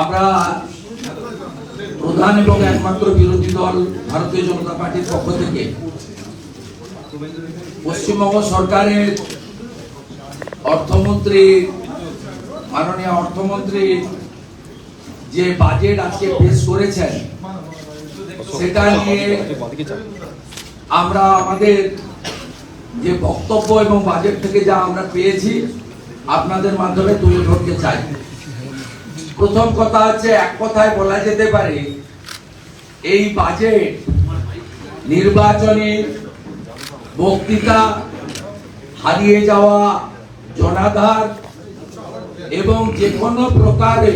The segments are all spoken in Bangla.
আমরা প্রধান এবং একমাত্র বিরোধী দল ভারতীয় জনতা পার্টির পক্ষ থেকে পশ্চিমবঙ্গ সরকারের অর্থমন্ত্রী, মাননীয় অর্থমন্ত্রী যে বাজেট আজকে পেশ করেছেন, সেটা নিয়ে আমরা আমাদের যে বক্তব্য এবং বাজেট থেকে যা আমরা পেয়েছি, আপনাদের মাধ্যমে তুলে ধরতে চাই। প্রথম কথা হচ্ছে, এক কথায় বলা যেতে পারে, এই বাজেট নির্বাচনী বক্তৃতা হারিয়ে যাওয়া জনাধার এবং যে কোনো প্রকারে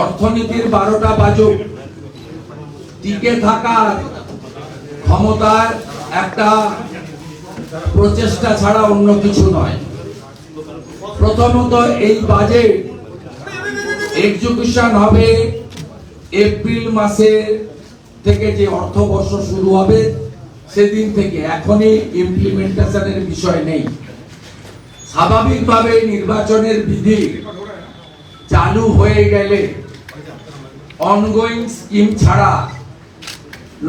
অর্থনীতির বারোটা বাজুক, টিকে থাকার ক্ষমতার একটা প্রচেষ্টা ছাড়া অন্য কিছু নয়। প্রথমত এই বাজেট এক্সিকিউশন হবে এপ্রিল মাসে থেকে যে অর্থবর্ষ শুরু হবে, সেদিন থেকে এখনই ইমপ্লিমেন্টেশনের বিষয় নেই। স্বাভাবিকভাবে নির্বাচনের বিধি চালু হয়ে গেলে অনগোয়িং স্কিম ছাড়া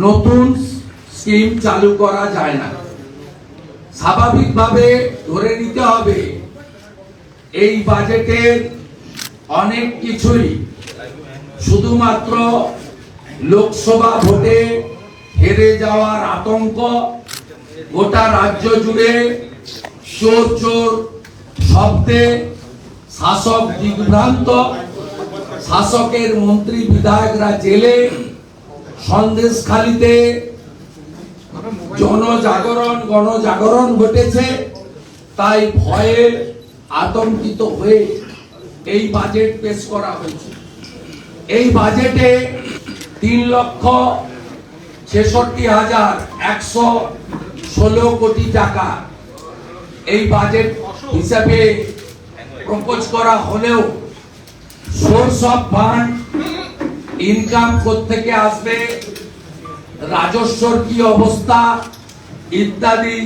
নতুন স্কিম চালু করা যায় না। স্বাভাবিকভাবে ধরে নিতে হবে, এই বাজেটের অনেক কিছুই। শুধুমাত্র লোকসভা ভোটে হেরে যাওয়ার আতঙ্ক গোটা রাজ্য জুড়ে চোর চোর শব্দে শাসক দিগ্ভ্রান্ত শাসকের মন্ত্রী বিধায়করা জেলে, সন্দেশখালিতে জনজাগরণ, গণজাগরণ ঘটেছে, তাই ভয়ে আতঙ্কিত হয়ে এই বাজেট পেশ করা হয়েছে। এই বাজেটে তিন লক্ষ ছেষট্টি হাজার একশো ষোলো কোটি টাকা এই বাজেট হিসাবে প্রপোজ করা হলেও সোর্স অফ ফান্ড ইনকাম থেকে আসবে, রাজস্বর কি অবস্থা ইত্যাদি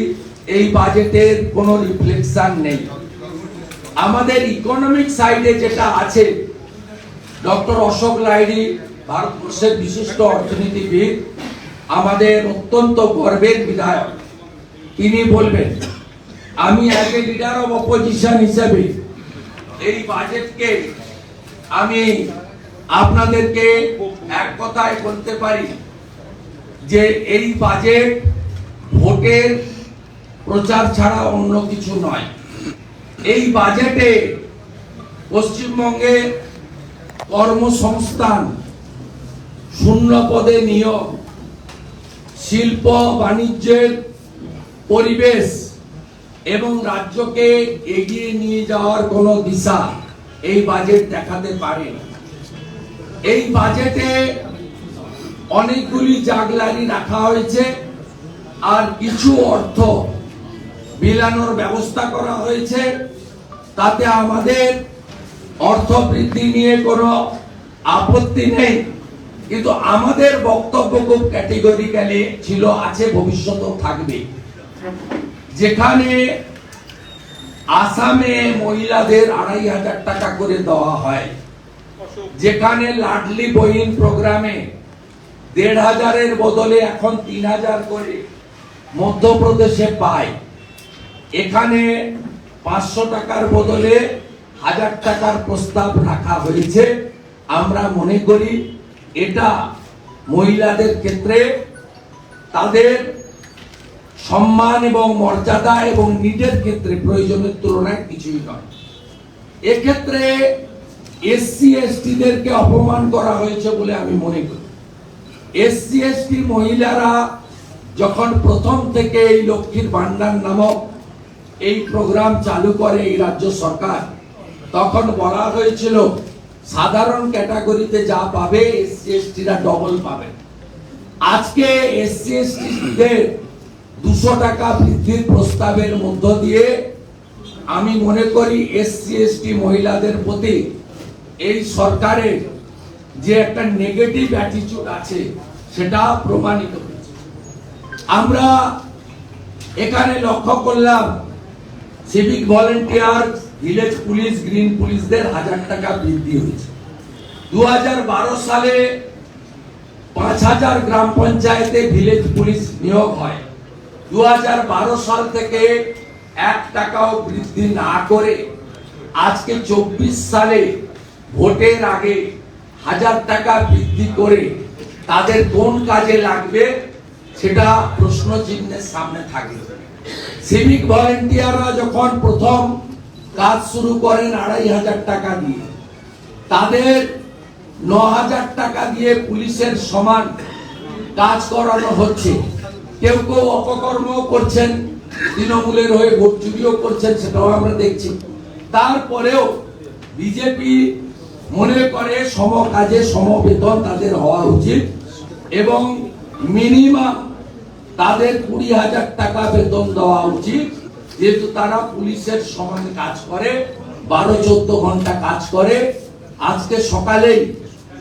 এই বাজেটের কোনো রিফ্লেকশন নেই। আমাদের ইকোনমিক সাইডে যেটা আছে ডক্টর অশোক লাইডি ভারতবর্ষের বিশিষ্ট অর্থনীতিবিদ, আমাদের অত্যন্ত গর্বের বিধায়ক। তিনি বলবেন, আমি এ লিডার অফ অপোজিশন হিসেবে এই বাজেটকে আমি আপনাদেরকে এক কথায় বলতে পারি যে এই বাজেট ভোটের প্রচার ছাড়া অন্য কিছু নয়। এই বাজেটে পশ্চিমবঙ্গে কর্মসংস্থান শূন্য পদে নিয়োগ, শিল্প বাণিজ্যের পরিবেশ এবং রাজ্যকে এগিয়ে নিয়ে যাওয়ার কোনো দিশা এই বাজেট দেখাতে পারে এই বাজেটে অনেকগুলি জাগলারি রাখা হয়েছে আর কিছু অর্থ বিলানোর ব্যবস্থা করা হয়েছে। তাতে আমাদের অর্থ বৃদ্ধি নিয়ে কোনো আপত্তি নেই। কিন্তু আমাদের বক্তব্য খুব ক্যাটেগরিক্যালি ছিল, আছে, ভবিষ্যতেও থাকবে। যেখানে আসামে মহিলাদের আড়াই হাজার টাকা করে দেওয়া হয়। যেখানে লাডলি বহিন প্রোগ্রামে দেড় হাজারের বদলে এখন তিন হাজার করে মধ্যপ্রদেশে পায়। এখানে পাঁচশো টাকার বদলে হাজার টাকার প্রস্তাব রাখা হয়েছে। আমরা মনে করি এটা মহিলাদের ক্ষেত্রে তাদের সম্মান এবং মর্যাদা এবং নিজের ক্ষেত্রে প্রয়োজনের তুলনায় কিছুই নয়। এক্ষেত্রে এসসি, এসটিদেরকে অপমান করা হয়েছে বলে আমি মনে করি। এসসি, এসটি মহিলারা যখন প্রথম থেকে এই লক্ষ্মীর ভান্ডার নামক এই প্রোগ্রাম চালু করে এই রাজ্য সরকার। তখন বলা হয়েছিল, সাধারণ ক্যাটাগরিতে যা পাবে এসসি এসটিরা ডবল পাবে। আজকে এসসি এসটিদের দুশো টাকা বৃদ্ধির প্রস্তাবের মধ্য দিয়ে আমি মনে করি এসসি এসটি মহিলাদের প্রতি এই সরকারের যে একটা নেগেটিভ অ্যাটিটিউড আছে, সেটা প্রমাণিত হয়েছে। আমরা এখানে লক্ষ্য করলাম civic volunteer village police green পুলিশদের হাজার টাকা বৃদ্ধি হয়েছে। দু সালে পাঁচ হাজার গ্রাম পঞ্চায়েতে ভিলেজ পুলিশ নিয়োগ হয়। দু সাল থেকে এক টাকাও বৃদ্ধি না করে আজকে চব্বিশ সালে ভোটের আগে হাজার টাকা বৃদ্ধি করে তাদের কোন কাজে লাগবে সেটা প্রশ্ন চিহ্নের সামনে থাকে সিভিক ভলেন্টিয়াররা যখন প্রথম কাজ শুরু করেন আড়াই হাজার টাকা দিয়ে, তাদের ন হাজার টাকা দিয়ে পুলিশের সমান কাজ করানো হচ্ছে। কেউ কেউ অপকর্ম করছেন, তৃণমূলের হয়ে ভোট চুরিও করছেন, সেটাও আমরা দেখছি। তারপরেও বিজেপি মনে করে সম কাজে সম বেতন তাদের হওয়া উচিত এবং মিনিমাম তাদের কুড়ি হাজার টাকা বেতন দেওয়া উচিত। যেহেতু তারা পুলিশের সমান কাজ করে, বারো চোদ্দ ঘণ্টা কাজ করে। আজকে সকালেই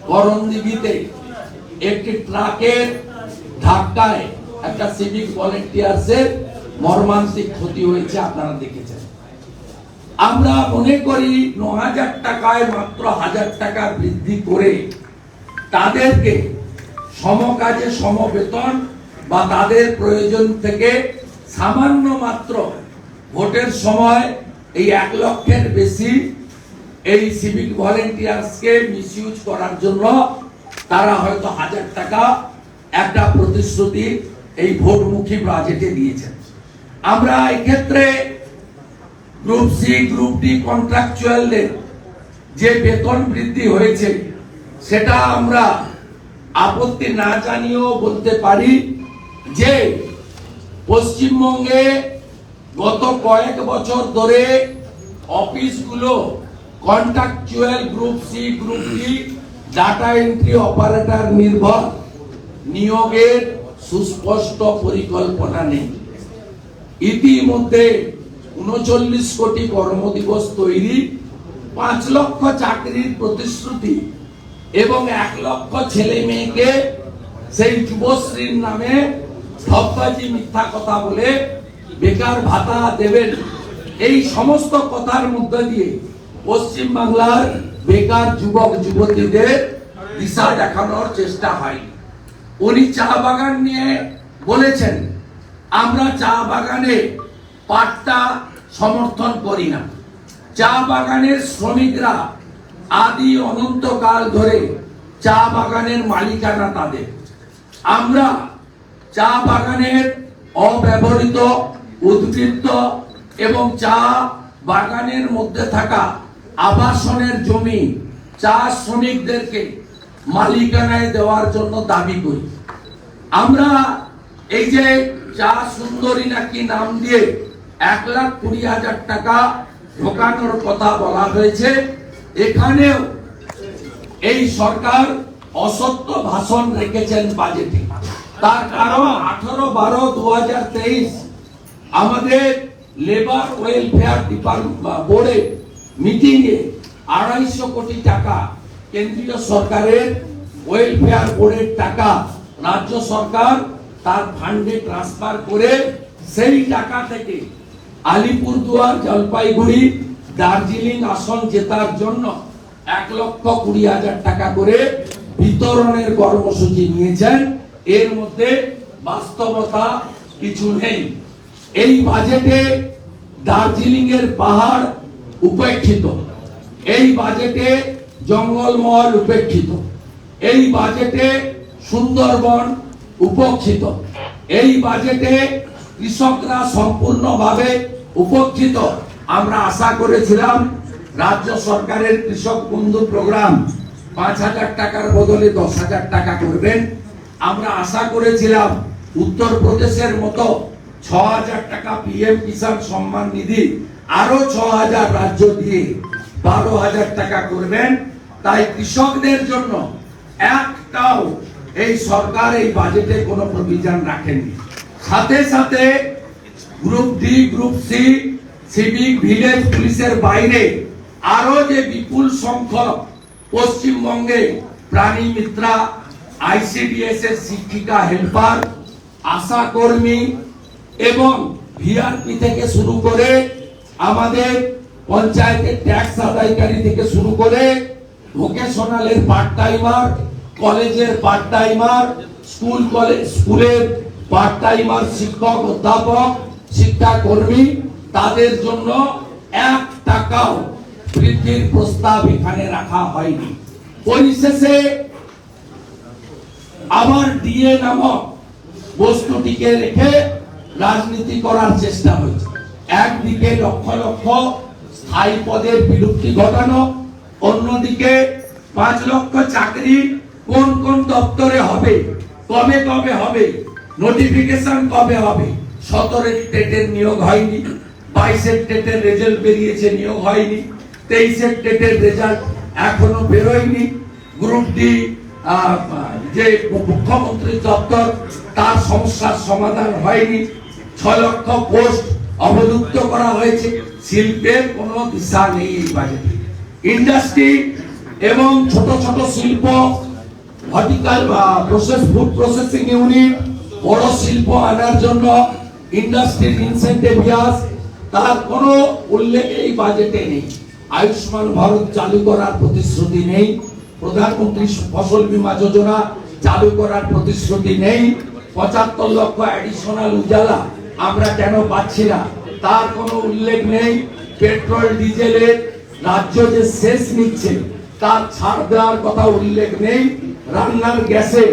করণদিঘিতে একটি ট্রাকের ধাক্কায় একটা সিভিক ভলেন্টিয়ার্সের মর্মান্তিক ক্ষতি হয়েছে, আপনারা দেখেছেন। আমরা মনে করি ন হাজার টাকায় মাত্র হাজার টাকা বৃদ্ধি করে তাদেরকে সমকাজে সমবেতন বা তাদের প্রয়োজন থেকে সামান্য মাত্র ভোটের সময় এই এক লক্ষের বেশি এই সিভিক ভলেন্টিয়ার্সকে মিসইউজ করার জন্য তারা হয়তো হাজার টাকা একটা প্রতিশ্রুতি এই ভোটমুখী বাজেটে দিয়েছেন। আমরা এক্ষেত্রে গ্রুপ সি গ্রুপ ডি কন্ট্রাকচুয়ালদের যে বেতন বৃদ্ধি হয়েছে, সেটা আমরা আপত্তি না জানিয়েও বলতে পারি। যে পশ্চিমবঙ্গে গত কয়েক বছর ধরে অফিসগুলো contractual group C group D data entry operator নির্ভর, নিয়োগের সুস্পষ্ট পরিকল্পনা নেই। ইতিমধ্যে উনচল্লিশ কোটি কর্মদিবস তৈরি, পাঁচ লক্ষ চাকরির প্রতিশ্রুতি এবং এক লক্ষ ছেলে মেয়েকে সেই যুবশ্রীর নামে ঠকবাজি মিথ্যা কথা বলে বেকার ভাতা দেবেন। এই সমস্ত কথার মধ্যে দিয়ে পশ্চিম বাংলার বেকার যুবক, যুবতীদের দিশা দেখানোর চেষ্টা হয়নি। উনি চা বাগান নিয়ে বলেছেন, আমরা চা বাগানে পাট্টা সমর্থন করি না। চা বাগানের শ্রমিকরা আদি অনন্তকাল ধরে চা বাগানের মালিকানা তাদের। আমরা চা বাগানের অব্যবহৃত উদ্বৃত্ত এবং চা বাগানের মধ্যে থাকা আবাসনের জমি চা শ্রমিকদেরকে মালিকানায় দেওয়ার জন্য দাবি করি। আমরা এই যে চা সুন্দরী নাকি নাম দিয়ে এক লাখ কুড়ি হাজার টাকা ঢোকানোর কথা বলা হয়েছে, এখানেও এই সরকার অসত্য ভাষণ রেখেছেন বাজেটে। তার কারণ আঠারো বারো দু আমাদের লেবার ওয়েলফেয়ার ডিপার্টমেন্ট বোর্ডে মিটিংয়ে আড়াইশো কোটি টাকা কেন্দ্রীয় সরকারের ওয়েলফেয়ার বোর্ডের টাকা রাজ্য সরকার তার ফান্ডে ট্রান্সফার করে সেই টাকা থেকে আলিপুরদুয়ার, জলপাইগুড়ি, দার্জিলিং আসন জেতার জন্য এক লক্ষ কুড়ি হাজার টাকা করে বিতরণের কর্মসূচি নিয়েছেন। এর মধ্যে বাস্তবতা কিছু নেই। এই বাজেটে দার্জিলিং এর পাহাড় উপেক্ষিত। এই বাজেটে জঙ্গলমহল উপেক্ষিত। এই বাজেটে সুন্দরবন উপেক্ষিত। এই বাজেটে কৃষকরা সম্পূর্ণভাবে উপেক্ষিত। আমরা আশা করেছিলাম রাজ্য সরকারের কৃষক বন্ধু প্রোগ্রাম পাঁচ হাজার টাকার বদলে দশ হাজার টাকা করবেন। আমরা আশা করেছিলাম উত্তরপ্রদেশের মতো ছ হাজার টাকা পিএম কিষাণ সম্মান নিধি আরও ছ হাজার রাজ্য দিয়ে বারো হাজার টাকা করবেন। তাই কৃষকদের জন্য একটাও এই সরকার এই বাজেটে কোনো প্রভিজন রাখেননি সাথে সাথে group D, group C, civic, village, পুলিশের বাইরে আরও যে বিপুল সংখ্যক পশ্চিমবঙ্গে প্রাণী, মিত্রা আইসিডিএস এর শিক্ষিকা হেল্পার আশা কর্মী এবং ভিআরপি থেকে শুরু করে আমাদের পঞ্চায়েতের ট্যাক্স আদায়কারী থেকে শুরু করে ভোকেশনালের পার্ট টাইমার কলেজের পার্ট টাইমার স্কুল কলেজ স্কুলের পার্ট টাইমার শিক্ষক, অধ্যাপক শিক্ষাকর্মী তাদের জন্য এক টাকাও বৃদ্ধির প্রস্তাব এখানে রাখা হয়নি। পরিশেষে আবার ডিএ নামক বস্তুটিকে রেখে রাজনীতি করার চেষ্টা হয়েছে। একদিকে লক্ষ লক্ষ স্থায়ী পদের বিলুপ্তি ঘটানো, অন্যদিকে পাঁচ লক্ষ চাকরি কোন কোন দপ্তরে হবে, কবে কবে হবে নোটিফিকেশন কবে হবে, সতেরো টেটের নিয়োগ হয়নি বাইশের টেটের রেজাল্ট বেরিয়েছে, নিয়োগ হয়নি তেইশের টেটের রেজাল্ট এখনও বেরোয়নি গ্রুপ ডি যে মুখ্যমন্ত্রী দপ্তর, তার সমস্যার সমাধান হয়নি। ছয় লক্ষ পোস্ট অবলুপ্ত করা হয়েছে। শিল্পের কোনো দিশা নেই এই বাজেটে ইন্ডাস্ট্রি এবং ছোট ছোট শিল্প ভার্টিক্যাল বা প্রসেস, ফুড প্রসেসিং ইউনিট, বড় শিল্প আনার জন্য ইন্ডাস্ট্রির ইনসেন্টিভ ইয়াস, তার কোনো উল্লেখ এই বাজেটে নেই। আয়ুষ্মান ভারত চালু করার প্রতিশ্রুতি নেই। প্রধানমন্ত্রী ফসল বীমা যোজনা চালু করার প্রতিশ্রুতি নেই। পঁচাত্তর লক্ষ অ্যাডিশনাল উজালা আমরা কেন পাচ্ছি না? তার কোনো উল্লেখ নেই। পেট্রোল ডিজেলের রাজ্য যে শেষ নিচ্ছে, তার ছাড় দেওয়ার কথা উল্লেখ নেই। রান্নার গ্যাসে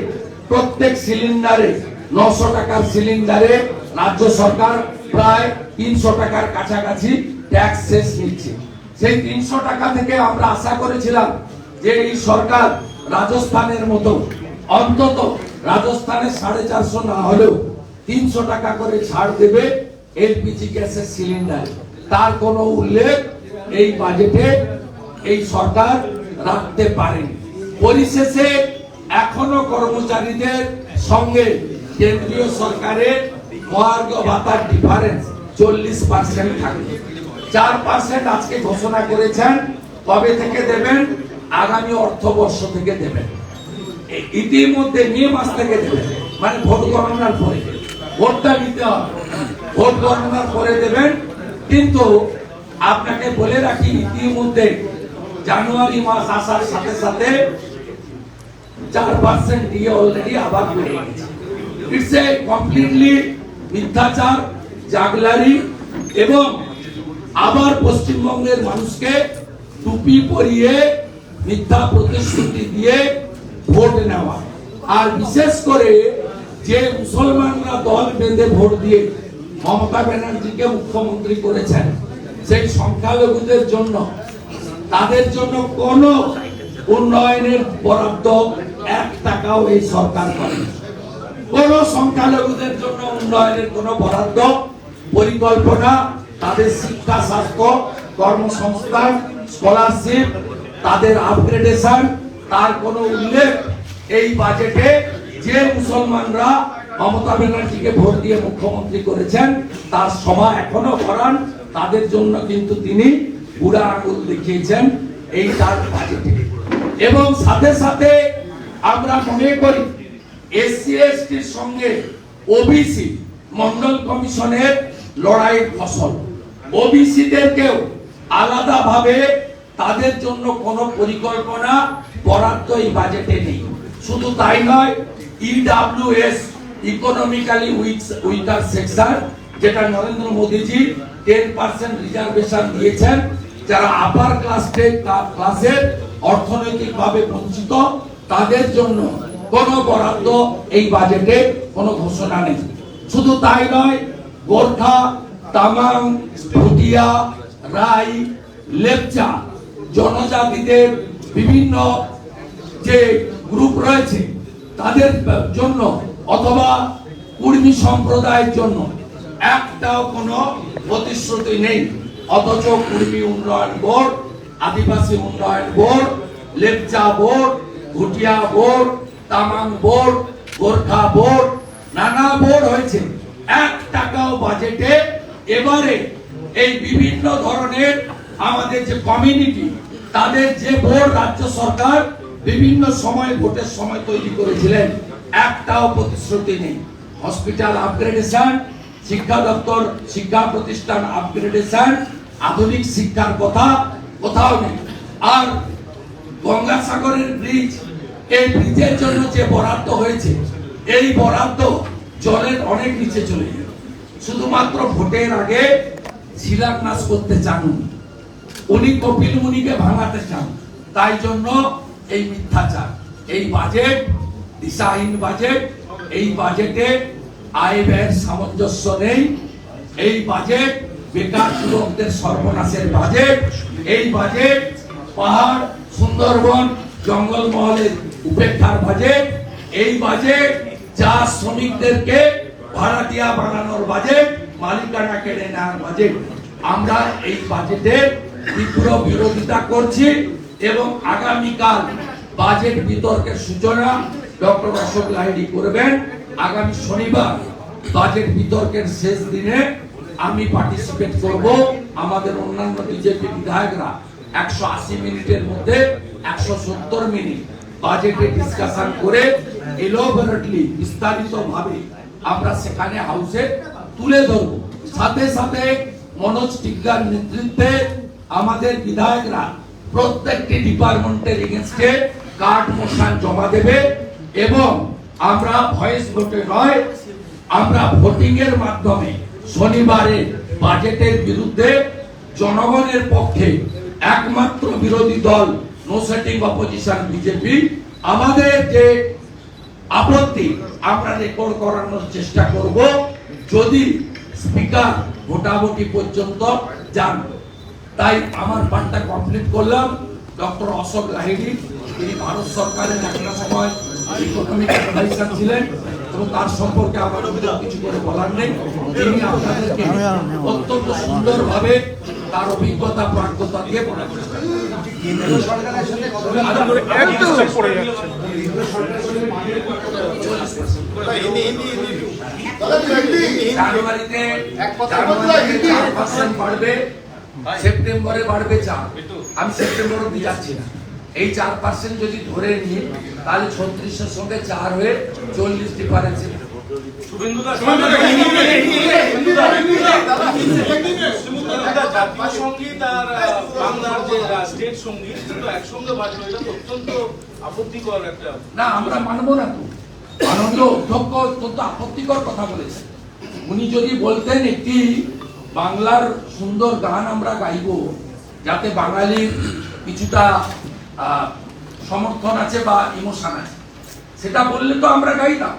প্রত্যেক সিলিন্ডারে নশো টাকার সিলিন্ডারে রাজ্য সরকার প্রায় তিনশো টাকার কাছাকাছি ট্যাক্স শেষ নিচ্ছে। সেই তিনশো টাকা থেকে আমরা আশা করেছিলাম যে এই সরকার রাজস্থানের মতো, অন্তত রাজস্থানে সাড়ে চারশো না হলেও তিনশো টাকা করে ছাড় দেবে এলপিজি গ্যাসের সিলিন্ডার। তার কোনো উল্লেখ এই বাজেটে এই সরকার রাখতে পারেনি। পরিশেষে এখনও কর্মচারীদের সঙ্গে কেন্দ্রীয় সরকারের মহার্ঘ ভাতার ডিফারেন্স চল্লিশ পার্সেন্ট থাকবে। চার পার্সেন্ট আজকে ঘোষণা করেছেন, কবে থেকে দেবেন? আগামী অর্থবর্ষ থেকে দেবেন। ইতিমধ্যে মে মাস থেকে দেবেন। মানে ভোট গণনার পরে। ভোটটা নিতে হবে। ভোট গণনার পরে দেবেন। কিন্তু আপনাকে বলে রাখি, ইতিমধ্যে জানুয়ারি মাস আসার সাথে সাথে চার পার্সেন্ট দিয়ে অলরেডি আবার বেড়ে গেছে। ইটস এ কমপ্লিটলি মিথ্যাচার, জাগলারি এবং আবার পশ্চিমবঙ্গের মানুষকে টুপি পরিয়ে মিথ্যা প্রতিশ্রুতি দিয়ে ভোট নেওয়া। আর বিশেষ করে যে মুসলমানরা দল বেঁধে ভোট দিয়ে মমতা ব্যানার্জিকে মুখ্যমন্ত্রী করেছেন, সেই সংখ্যালঘুদের জন্য, তাদের জন্য কোন উন্নয়নের বরাদ্দ এক টাকাও এই সরকার করে কোন সংখ্যালঘুদের জন্য উন্নয়নের কোন বরাদ্দ, পরিকল্পনা, তাদের শিক্ষা, স্বাস্থ্য, কর্মসংস্থান স্কলারশিপ তাদের আপগ্রেডেশন তার কোনো উল্লেখ এই বাজেটে যে মুসলমানরা মমতা ব্যানার্জিকে ভোট দিয়ে মুখ্যমন্ত্রী করেছেন, তার সভা এখনও করান, তাদের জন্য কিন্তু তিনি বুড়া আঙুল দেখিয়েছেন এই তার বাজেটে এবং সাথে সাথে আমরা মনে করি, এসসি, এসটির সঙ্গে ওবিসি মন্ডল কমিশনের লড়াইয়ের ফসল। ওবিসিদেরকেও আলাদাভাবে তাদের জন্য কোনো পরিকল্পনা বরাদ্দ এই বাজেটে নেই। শুধু তাই নয় ইডাব্লিউএস ইকোনমিক্যালি উইকার সেকশন যেটা Narendra Modiji ten percent reservation দিয়েছেন, যারা আপার ক্লাস ক্লাসের অর্থনৈতিকভাবে বঞ্চিত, তাদের জন্য কোনো বরাদ্দ এই বাজেটে কোনো ঘোষণা নেই। শুধু তাই নয়, গোর্খা, তামাং, ভুটিয়া, রাই, লেপচা জনজাতিদের বিভিন্ন যে গ্রুপ রয়েছে, তাদের জন্য অথবা কুর্মী সম্প্রদায়ের জন্য একটাও কোনো প্রতিশ্রুতি নেই। অথচ কুর্মী উন্নয়ন বোর্ড, আদিবাসী উন্নয়ন board, Lepcha board Bhutia board, Tamang board, Gorkha board, নানা বোর্ড হয়েছে। এক টাকাও বাজেটে এবারে এই বিভিন্ন ধরনের আমাদের যে কমিউনিটি তাদের যে বোর্ড রাজ্য সরকার বিভিন্ন সময় ভোটের সময় তৈরি করেছিলেন, একটাও প্রতিশ্রুতি নেই। হসপিটাল আপগ্রেডেশন শিক্ষা দপ্তর, শিক্ষা প্রতিষ্ঠান আপগ্রেডেশন আধুনিক শিক্ষার কথা কোথাও নেই। আর গঙ্গাসাগরের ব্রিজ এই ব্রিজের জন্য যে বরাদ্দ হয়েছে, এই বরাদ্দ জলের অনেক নিচে চলে যাবে শুধুমাত্র ভোটের আগে শিলান্যাস করতে চান উনি। কপিল মুনিকে ভাঙাতে চান তাই জন্য এই মিথ্যাচার, এই বাজেট দিশাহীন বাজেট এই বাজেটে আয় ব্যয়ের সামঞ্জস্য নেই এই বাজেট বেকার যুবকদের সর্বনাশের বাজেট এই বাজেট পাহাড়, সুন্দরবন, জঙ্গলমহলের উপেক্ষার বাজেট এই বাজেট চা শ্রমিকদেরকে ভাড়াটিয়া বানানোর বাজেট মালিকানা কেড়ে নেওয়ার বাজেট আমরা এই বাজেটের তীব্র বিরোধিতা করছি এবং আগামীকাল বাজেট বিতর্কের সূচনা ডক্টর অশোক লাহিড়ী করবেন। আগামী শনিবার বাজেট বিতর্কের শেষ দিনে আমি পার্টিসিপেট করব। আমাদের অন্যান্য বিজেপি বিধায়করা একশো আশি মিনিটের মধ্যে একশো সত্তর মিনিট বাজেটে ডিসকাশন করে এলোবারেটলি বিস্তারিত ভাবে আমরা সেখানে হাউসে তুলে ধরব। সাথে সাথে মনোজ টিগ্গার নেতৃত্বে আমাদের বিধায়করা প্রত্যেকটি ডিপার্টমেন্টের এগেনস্টে কার্ড মোশন জমা দেবে এবং আমরা ভয়েস ভোটে নয়, আমরা ভোটিং এর মাধ্যমে শনিবারে বাজেটের বিরুদ্ধে জনগণের পক্ষে একমাত্র বিরোধী দল নো সেটিং অপোজিশন বিজেপি আমাদের যে আপত্তি, আমরা রেকর্ড করানোর চেষ্টা করব। যদি স্পিকার ভোটাভুটি পর্যন্ত যান। তাই আমার পাঠটা কমপ্লিট করলাম। ডক্টর অশোক লাহিড়ী তিনি ভারত সরকারের একটা সময় ইকোনমিক অ্যাডভাইজার ছিলেন এবং তার সম্পর্কে আমার কিছু করে বলার নেই। তিনি আপনাদেরকে অত্যন্ত সুন্দরভাবে তার অভিজ্ঞতা প্রাজ্ঞতা দিয়ে বলার চেষ্টা জানুয়ারিতে জানুয়ারিতে চার পার্সেন্ট বাড়বে। সেপ্টেম্বরে বাড়বে চাপ আমি সেপ্টেম্বর অব্দি যাচ্ছি না। এই চার পার্সেন্ট যদি ধরে নিই তাহলে ছত্রিশের সঙ্গে চার হয়ে চল্লিশ ডিফারেন্স জাতীয় সংগীত আর বাংলার যে স্টেট সংগীত দুটো একসঙ্গে বাজলো। এটা অত্যন্ত আপত্তিকর একটা না আমরা মানবো না তো। মাননীয় অধ্যক্ষ অত্যন্ত আপত্তিকর কথা বলেছেন। উনি যদি বলতেন একটি বাংলার সুন্দর গান আমরা গাইবো, যাতে বাঙালির কিছুটা সমর্থন আছে বা ইমোশন আছে। সেটা বললে তো আমরা গাইতাম।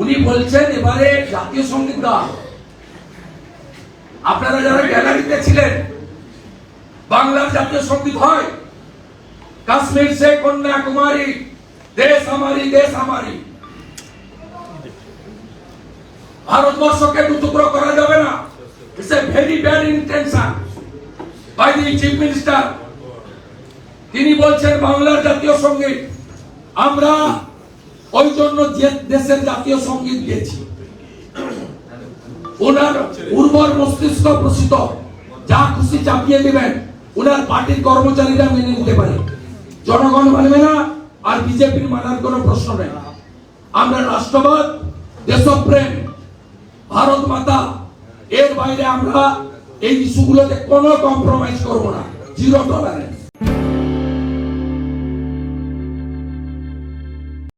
উনি বলছেন, এবারে জাতীয় সংগীত গান আপনারা যারা গ্যালারিতে ছিলেন, বাংলার জাতীয় সংগীত হয়, কাশ্মীর সে কন্যাকুমারী দেশ আমারি দেশ আমারি ভারতবর্ষকে দুটুকরো করা যাবে না। It's a very bad intention by the chief minister তিনি বলছেন, বাংলার জাতীয় সংগীত, আমরা ওই জন্য দেশের জাতীয় সংগীত গেছি ওনার উর্বর মস্তিষ্ক প্রসিত, যা খুশি চাপিয়ে দিবেন ওনার পার্টির কর্মচারীরা মেনে নিতে পারে। জনগণ মানবে না, আর বিজেপির মানার কোনো প্রশ্ন নেই। আমরা রাষ্ট্রবাদ, দেশপ্রেম, ভারত মাতা এর বাইরে আমরা এই ইস্যুগুলোতে কোনো কম্প্রোমাইজ করব না। Zero tolerance